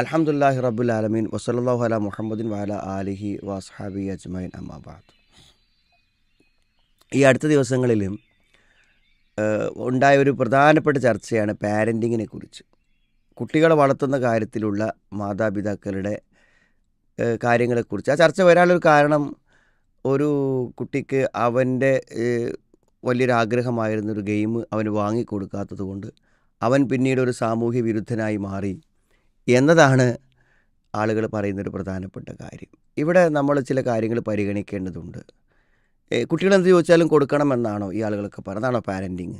അൽഹംദുലില്ലാഹി റബുൽ ആലമീൻ. വസല്ലല്ലാഹു അല മുഹമ്മദിൻ വാല ആലിഹി വസ്ഹാബി അജ്മൈൻ അമ്മാബാദ് ഈ അടുത്ത ദിവസങ്ങളിൽ ഉണ്ടായ ഒരു പ്രധാനപ്പെട്ട ചർച്ചയാണ് പാരന്റിങ്ങിനെ കുറിച്ച്. കുട്ടികളെ വളർത്തുന്ന കാര്യത്തിലുള്ള മാതാപിതാക്കളുടെ കാര്യങ്ങളെക്കുറിച്ച്. ആ ചർച്ച വരാനൊരു കാരണം ഒരു കുട്ടിക്ക് അവന്റെ ഏഹ്, വലിയൊരു ആഗ്രഹമായിരുന്ന ഒരു ഗെയിം അവന് വാങ്ങിക്കൊടുക്കാത്തത് കൊണ്ട് അവൻ പിന്നീട് ഒരു സാമൂഹ്യ വിരുദ്ധനായി മാറി എന്നതാണ് ആളുകൾ പറയുന്നൊരു പ്രധാനപ്പെട്ട കാര്യം. ഇവിടെ നമ്മൾ ചില കാര്യങ്ങൾ പരിഗണിക്കേണ്ടതുണ്ട്. കുട്ടികളെന്ത് ചോദിച്ചാലും കൊടുക്കണമെന്നാണോ ഈ ആളുകളൊക്കെ പറഞ്ഞതാണോ പാരന്റിങ്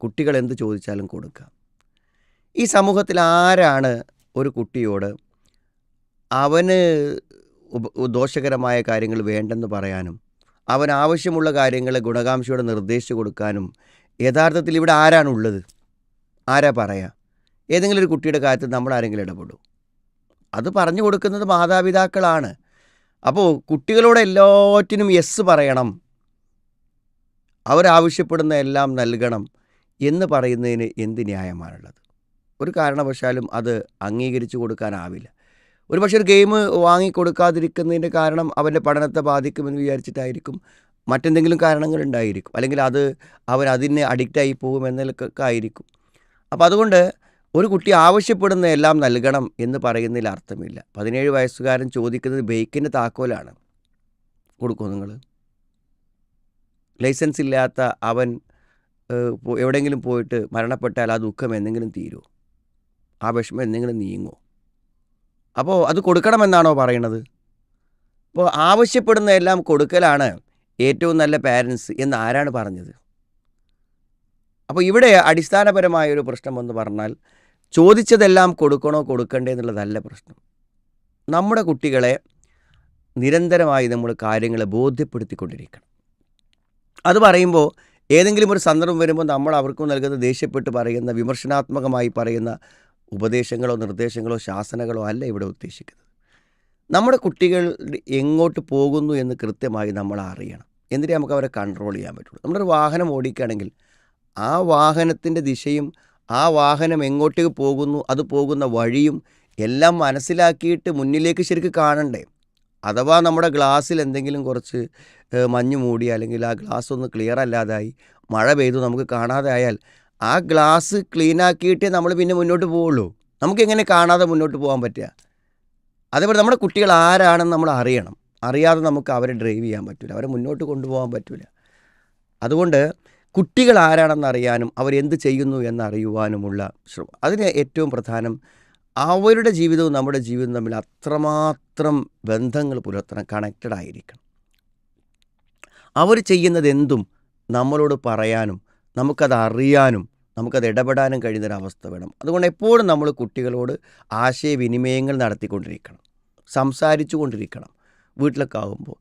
കുട്ടികൾ എന്ത് ചോദിച്ചാലും കൊടുക്കാം. ഈ സമൂഹത്തിൽ ആരാണ് ഒരു കുട്ടിയോട് അവന് ദോഷകരമായ കാര്യങ്ങൾ വേണ്ടെന്ന് പറയാനും അവൻ ആവശ്യമുള്ള കാര്യങ്ങളെ ഗുണകാംക്ഷയോടെ നിർദ്ദേശിച്ചു കൊടുക്കാനും യഥാർത്ഥത്തിൽ ഇവിടെ ആരാണുള്ളത്? ആരാ പറയാ? ഏതെങ്കിലും ഒരു കുട്ടിയുടെ കാര്യത്തിൽ നമ്മൾ ആരെങ്കിലും ഇടപെടും. അത് പറഞ്ഞു കൊടുക്കുന്നത് മാതാപിതാക്കളാണ്. അപ്പോൾ കുട്ടികളോട് എല്ലാറ്റിനും യെസ് പറയണം. അവരാവശ്യപ്പെടുന്ന എല്ലാം നൽകണം എന്ന് പറയുന്നതിന് എന്ത് ന്യായമാണുള്ളത്? ഒരു കാരണവശാലും അത് അംഗീകരിച്ചു കൊടുക്കാനാവില്ല. ഒരു പക്ഷേ ഒരു ഗെയിം വാങ്ങിക്കൊടുക്കാതിരിക്കുന്നതിന്റെ കാരണം അവന്റെ പഠനത്തെ ബാധിക്കുമെന്ന് വിചാരിച്ചിട്ടായിരിക്കും. മറ്റെന്തെങ്കിലും കാരണങ്ങൾ ഉണ്ടായിരിക്കും അല്ലെങ്കിൽ അത് അവൻ അതിന് അഡിക്റ്റായി പോകും എന്നൊക്കെ ആയിരിക്കും. അപ്പോൾ അതുകൊണ്ട് ഒരു കുട്ടി ആവശ്യപ്പെടുന്ന എല്ലാം നൽകണം എന്ന് പറയുന്നതിൽ അർത്ഥമില്ല. പതിനേഴ് വയസ്സുകാരൻ ചോദിക്കുന്നത് ബൈക്കിന്റെ താക്കോലാണ്. കൊടുക്കും നിങ്ങൾ? ലൈസൻസ് ഇല്ലാത്ത അവൻ എവിടെയെങ്കിലും പോയിട്ട് മരണപ്പെട്ടാൽ ആ ദുഃഖം എന്തെങ്കിലും തീരുമോ? ആ വിഷമം എന്തെങ്കിലും നീങ്ങുമോ? അപ്പോൾ അത് കൊടുക്കണമെന്നാണോ പറയുന്നത്? അപ്പോൾ ആവശ്യപ്പെടുന്ന എല്ലാം കൊടുക്കലാണ് ഏറ്റവും നല്ല പാരൻസ് എന്ന് ആരാണ് പറഞ്ഞത്? അപ്പോൾ ഇവിടെ അടിസ്ഥാനപരമായ ഒരു പ്രശ്നം എന്ന് പറഞ്ഞാൽ ചോദിച്ചതെല്ലാം കൊടുക്കണോ കൊടുക്കണ്ടേ എന്നുള്ളതല്ല പ്രശ്നം. നമ്മുടെ കുട്ടികളെ നിരന്തരമായി നമ്മൾ കാര്യങ്ങളെ ബോധ്യപ്പെടുത്തിക്കൊണ്ടിരിക്കണം. അത് പറയുമ്പോൾ ഏതെങ്കിലും ഒരു സന്ദർഭം വരുമ്പോൾ നമ്മൾ അവർക്ക് നൽകുന്ന ദേഷ്യപ്പെട്ട് പറയുന്ന വിമർശനാത്മകമായി പറയുന്ന ഉപദേശങ്ങളോ നിർദ്ദേശങ്ങളോ ശാസനകളോ അല്ല ഇവിടെ ഉദ്ദേശിക്കുന്നത്. നമ്മുടെ കുട്ടികൾ എങ്ങോട്ട് പോകുന്നു എന്ന് കൃത്യമായി നമ്മൾ അറിയണം. എന്നിട്ട് നമുക്ക് അവരെ കൺട്രോൾ ചെയ്യാൻ പറ്റുള്ളൂ. നമ്മളൊരു വാഹനം ഓടിക്കുകയാണെങ്കിൽ ആ വാഹനത്തിന്റെ ദിശയും ആ വാഹനം എങ്ങോട്ടേക്ക് പോകുന്നു അത് പോകുന്ന വഴിയും എല്ലാം മനസ്സിലാക്കിയിട്ട് മുന്നിലേക്ക് ശരിക്കും കാണണ്ടേ? അഥവാ നമ്മുടെ ഗ്ലാസ്സിൽ എന്തെങ്കിലും കുറച്ച് മഞ്ഞ് മൂടി അല്ലെങ്കിൽ ആ ഗ്ലാസ് ഒന്ന് ക്ലിയർ അല്ലാതായി മഴ പെയ്തു നമുക്ക് കാണാതെ ആയാൽ ആ ഗ്ലാസ് ക്ലീൻ ആക്കിയിട്ടേ നമ്മൾ പിന്നെ മുന്നോട്ട് പോവുള്ളൂ. നമുക്ക് എങ്ങനെ കാണാതെ മുന്നോട്ട് പോകാൻ പറ്റുക? അതേപോലെ നമ്മുടെ കുട്ടികൾ ആരാണെന്ന് നമ്മൾ അറിയണം. അറിയാതെ നമുക്ക് അവരെ ഡ്രൈവ് ചെയ്യാൻ പറ്റില്ല അവരെ മുന്നോട്ട് കൊണ്ടുപോകാൻ പറ്റില്ല അതുകൊണ്ട് കുട്ടികൾ ആരാണെന്ന് അറിയാനും അവരെന്ത് ചെയ്യുന്നു എന്നറിയുവാനുമുള്ള ശ്രമം. അതിന് ഏറ്റവും പ്രധാനം അവരുടെ ജീവിതവും നമ്മുടെ ജീവിതവും തമ്മിൽ അത്രമാത്രം ബന്ധങ്ങൾ പുലർത്തണം കണക്റ്റഡ് ആയിരിക്കണം. അവർ ചെയ്യുന്നത് എന്തും നമ്മളോട് പറയാനും നമുക്കത് അറിയാനും നമുക്കത് ഇടപെടാനും കഴിയുന്നൊരവസ്ഥ വേണം. അതുകൊണ്ട് എപ്പോഴും നമ്മൾ കുട്ടികളോട് ആശയവിനിമയങ്ങൾ നടത്തിക്കൊണ്ടിരിക്കണം. സംസാരിച്ചു കൊണ്ടിരിക്കണം വീട്ടിലൊക്കെ ആകുമ്പോൾ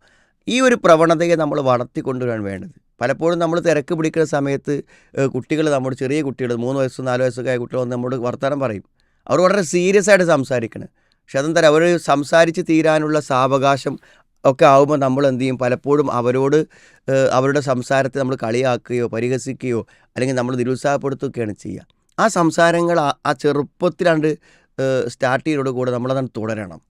ഈ ഒരു പ്രവണതയെ നമ്മൾ വളർത്തിക്കൊണ്ടുവരാൻ വേണ്ടത്. പലപ്പോഴും നമ്മൾ തിരക്ക് പിടിക്കുന്ന സമയത്ത് കുട്ടികൾ നമ്മുടെ ചെറിയ കുട്ടികൾ മൂന്ന് വയസ്സ് നാല് വയസ്സൊക്കെ ആയ കുട്ടികൾ വന്ന് നമ്മോട് വർത്തമാനം പറയും. അവർ വളരെ സീരിയസ് ആയിട്ട് സംസാരിക്കണം. പക്ഷെ അതെന്താ അവർ സംസാരിച്ച് തീരാനുള്ള സാവകാശം ഒക്കെ ആകുമ്പോൾ നമ്മൾ എന്ത് ചെയ്യും പലപ്പോഴും അവരോട് അവരുടെ സംസാരത്തെ നമ്മൾ കളിയാക്കുകയോ പരിഹസിക്കുകയോ അല്ലെങ്കിൽ നമ്മൾ നിരുത്സാഹപ്പെടുത്തുകയാണ് ചെയ്യുക ആ സംസാരങ്ങൾ ആ- ആ ചെറുപ്പത്തിലാണ്ട് സ്റ്റാർട്ട് ചെയ്യുന്നതോട് കൂടെ നമ്മളതാണ് തുടരണം.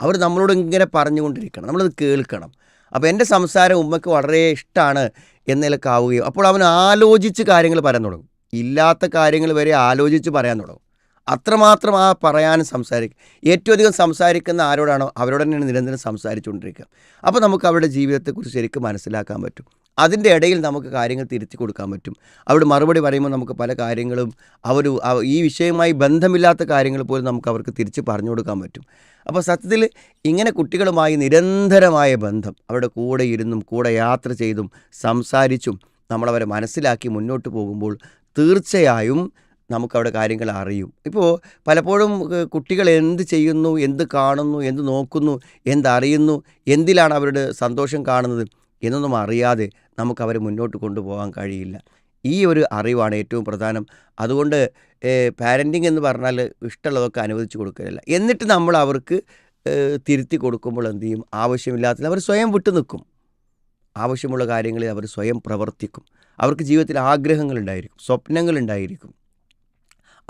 അവർ നമ്മളോട് ഇങ്ങനെ പറഞ്ഞുകൊണ്ടിരിക്കണം. നമ്മളത് കേൾക്കണം. അപ്പോൾ എന്റെ സംസാരം ഉമ്മയ്ക്ക് വളരെ ഇഷ്ടമാണ് എന്നതിലൊക്കെ ആവുകയും അപ്പോൾ അവൻ ആലോചിച്ച് കാര്യങ്ങൾ പറയാൻ തുടങ്ങും. ഇല്ലാത്ത കാര്യങ്ങൾ വരെ ആലോചിച്ച് പറയാൻ തുടങ്ങും. അത്രമാത്രം ആ പറയാനും സംസാരിക്കുക ഏറ്റവും അധികം സംസാരിക്കുന്ന ആരോടാണോ അവരോട് തന്നെയാണ് നിരന്തരം സംസാരിച്ചുകൊണ്ടിരിക്കുക. അപ്പോൾ നമുക്ക് അവരുടെ ജീവിതത്തെക്കുറിച്ച് ശരിക്കും മനസ്സിലാക്കാൻ പറ്റും. അതിന്റെ ഇടയിൽ നമുക്ക് കാര്യങ്ങൾ തിരുത്തി കൊടുക്കാൻ പറ്റും. അവിടെ മറുപടി പറയുമ്പോൾ നമുക്ക് പല കാര്യങ്ങളും അവർ ഈ വിഷയവുമായി ബന്ധമില്ലാത്ത കാര്യങ്ങൾ പോലും നമുക്ക് അവർക്ക് തിരിച്ച് പറഞ്ഞു കൊടുക്കാൻ പറ്റും. അപ്പോൾ സത്യത്തിൽ ഇങ്ങനെ കുട്ടികളുമായി നിരന്തരമായ ബന്ധം അവരുടെ കൂടെ ഇരുന്നും കൂടെ യാത്ര ചെയ്തും സംസാരിച്ചും നമ്മളവരെ മനസ്സിലാക്കി മുന്നോട്ട് പോകുമ്പോൾ തീർച്ചയായും നമുക്കവിടെ കാര്യങ്ങൾ അറിയും. ഇപ്പോൾ പലപ്പോഴും കുട്ടികൾ എന്ത് ചെയ്യുന്നു എന്ത് കാണുന്നു എന്ത് നോക്കുന്നു എന്തറിയുന്നു എന്തിലാണ് അവരുടെ സന്തോഷം കാണുന്നത് എന്നൊന്നും അറിയാതെ നമുക്കവരെ മുന്നോട്ട് കൊണ്ടുപോകാൻ കഴിയില്ല. ഈ ഒരു അറിവാണ് ഏറ്റവും പ്രധാനം. അതുകൊണ്ട് പാരന്റിങ് എന്ന് പറഞ്ഞാൽ ഇഷ്ടമുള്ളതൊക്കെ അനുവദിച്ച് കൊടുക്കലല്ല. എന്നിട്ട് നമ്മൾ അവർക്ക് തിരുത്തി കൊടുക്കുമ്പോൾ എന്ത് ചെയ്യും? ആവശ്യമില്ലാത്ത അവർ സ്വയം വിട്ടു നിൽക്കും. ആവശ്യമുള്ള കാര്യങ്ങളിൽ അവർ സ്വയം പ്രവർത്തിക്കും. അവർക്ക് ജീവിതത്തിൽ ആഗ്രഹങ്ങളുണ്ടായിരിക്കും സ്വപ്നങ്ങളുണ്ടായിരിക്കും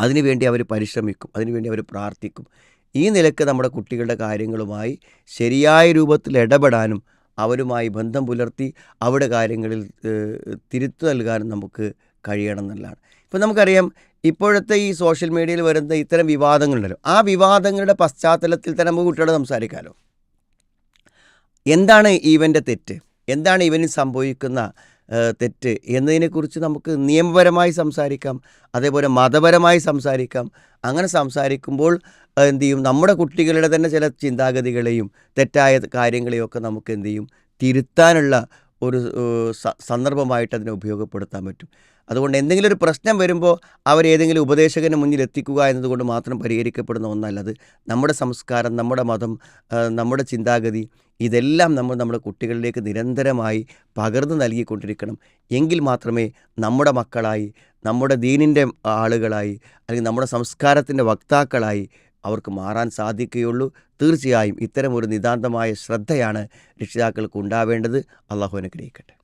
അതിനുവേണ്ടി അവർ പരിശ്രമിക്കും അതിനുവേണ്ടി അവർ പ്രാർത്ഥിക്കും. ഈ നിലയ്ക്ക് നമ്മുടെ കുട്ടികളുടെ കാര്യങ്ങളുമായി ശരിയായ രൂപത്തിൽ ഇടപെടാനും അവരുമായി ബന്ധം പുലർത്തി അവരുടെ കാര്യങ്ങളിൽ തിരുത്തു നൽകാനും നമുക്ക് കഴിയണം എന്നുള്ളതാണ്. ഇപ്പം നമുക്കറിയാം ഇപ്പോഴത്തെ ഈ സോഷ്യൽ മീഡിയയിൽ വരുന്ന ഇത്തരം വിവാദങ്ങളുണ്ടല്ലോ. ആ വിവാദങ്ങളുടെ പശ്ചാത്തലത്തിൽ തന്നെ നമുക്ക് കുട്ടികളോട് സംസാരിക്കാമല്ലോ എന്താണ് ഇവന്റെ തെറ്റ്? എന്താണ് ഇവന് സംഭവിക്കുന്ന തെറ്റ് എന്നതിനെക്കുറിച്ച് നമുക്ക് നിയമപരമായി സംസാരിക്കാം അതേപോലെ മതപരമായി സംസാരിക്കാം. അങ്ങനെ സംസാരിക്കുമ്പോൾ എന്തു ചെയ്യും? നമ്മുടെ കുട്ടികളുടെ തന്നെ ചില ചിന്താഗതികളെയും തെറ്റായ കാര്യങ്ങളെയും ഒക്കെ നമുക്ക് എന്തു ചെയ്യും? തിരുത്താനുള്ള ഒരു സന്ദർഭമായിട്ട് അതിനെ ഉപയോഗപ്പെടുത്താൻ പറ്റും. അതുകൊണ്ട് എന്തെങ്കിലും ഒരു പ്രശ്നം വരുമ്പോൾ അവരേതെങ്കിലും ഉപദേശകന് മുന്നിൽ എത്തിക്കുക എന്നതുകൊണ്ട് മാത്രം പരിഹരിക്കപ്പെടുന്ന ഒന്നല്ല അത്. നമ്മുടെ സംസ്കാരം നമ്മുടെ മതം നമ്മുടെ ചിന്താഗതി ഇതെല്ലാം നമ്മൾ നമ്മുടെ കുട്ടികളിലേക്ക് നിരന്തരമായി പകർന്നു നൽകിക്കൊണ്ടിരിക്കണം. എങ്കിൽ മാത്രമേ നമ്മുടെ മക്കളായി നമ്മുടെ ദീനിന്റെ ആളുകളായി അല്ലെങ്കിൽ നമ്മുടെ സംസ്കാരത്തിന്റെ വക്താക്കളായി അവർക്ക് മാറാൻ സാധിക്കുകയുള്ളൂ. തീർച്ചയായും ഇത്തരം ഒരു നിതാന്തമായ ശ്രദ്ധയാണ് രക്ഷിതാക്കൾക്ക് ഉണ്ടാവേണ്ടത്. അള്ളാഹു അനുഗ്രഹിക്കട്ടെ.